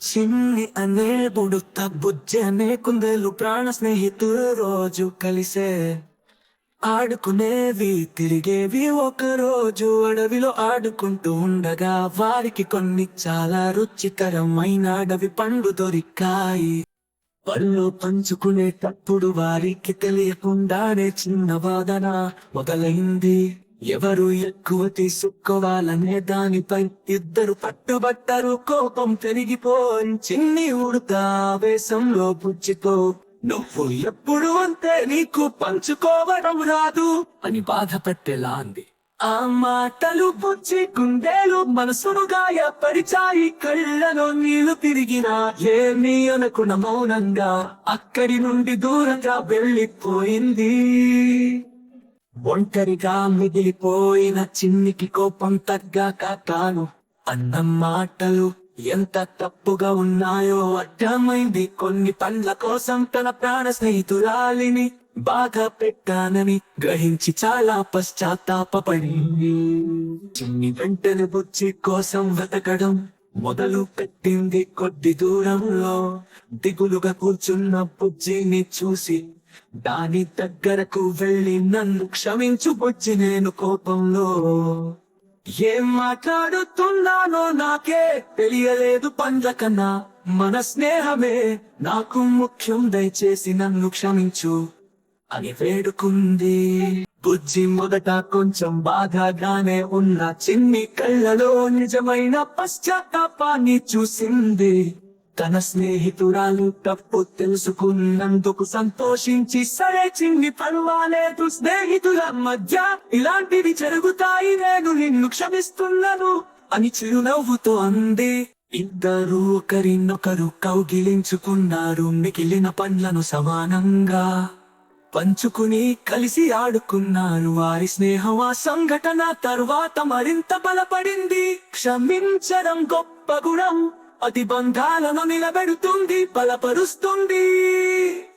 చిన్ని అనే బుడుత బుజ్జి అనే కుందేలు ప్రాణ స్నేహితులు రోజు కలిసే. ఆడుకునేవి తిరిగేవి ఒక రోజు. అడవిలో ఆడుకుంటూ ఉండగా వారికి కొన్ని చాలా రుచికరమైన అడవి పండు దొరికాయి. పళ్ళు పంచుకునేటప్పుడు వారికి తెలియకుండానే చిన్న వాదన మొదలైంది. ఎవరు ఎక్కువ తీసుకోవాలనే దానిపై ఇద్దరు పట్టుబట్టరు కోపం పెరిగిపోయి చిన్ని ఉడతావేశంలో బుజ్జితో నువ్వు ఎప్పుడు అంతే నీకు పంచుకోవడం రాదు అని బాధపెట్టేలా అంది. ఆ మాటలు పుచ్చి కుందేలు మనసును గాయపరిచాయి కళ్ళలో నీళ్ళు తిరిగినా ఏమీ అనుకున్న మౌనంగా అక్కడి నుండి దూరంగా వెళ్ళిపోయింది. ఒంటరిగా మిగిలిపోయిన చిన్నికి కోపం తగ్గాక తాను అన్న మాటలు ఎంత తప్పుగా ఉన్నాయో అర్థమైంది. కొన్ని పండ్ల కోసం తన ప్రాణ స్నేహితురాలిని బాధ పెట్టానని గ్రహించి చాలా పశ్చాత్తాపడింది చిన్ని వెంటనే బుచ్చి కోసం వెతకడం మొదలు పెట్టింది కొద్ది దూరంలో. దిగులుగా కూర్చున్న బుజ్జిని చూసి దాని దగ్గరకు వెళ్ళి నన్ను క్షమించు బుజ్జి నేను కోపంలో ఏం మాట్లాడుతున్నానో నాకే తెలియలేదు పండ్ల కన్నా. మన స్నేహమే నాకు ముఖ్యం దయచేసి నన్ను క్షమించు అని వేడుకుంది. బుజ్జి మొదట కొంచెం బాధగానే ఉన్న చిన్ని కళ్ళలో నిజమైన పశ్చాత్తాపాన్ని చూసింది. తన స్నేహితురాలు తప్పు తెలుసుకున్నందుకు సంతోషించి సరే చిన్ని పర్వాలేదు స్నేహితుల మధ్య ఇలాంటివి జరుగుతాయి నేను నిన్ను క్షమిస్తున్నాను అని చిరునవ్వుతో అంది. ఇద్దరు ఒకరినొకరు కౌగిలించుకున్నారు మిగిలిన పండ్లను సమానంగా పంచుకుని కలిసి ఆడుకున్నారు. వారి స్నేహం ఆ సంఘటన తర్వాత మరింత బలపడింది. క్షమించడం గొప్ప గుణం. అతి బంధాలను నిలబెడుతుంది బలపరుస్తుంది.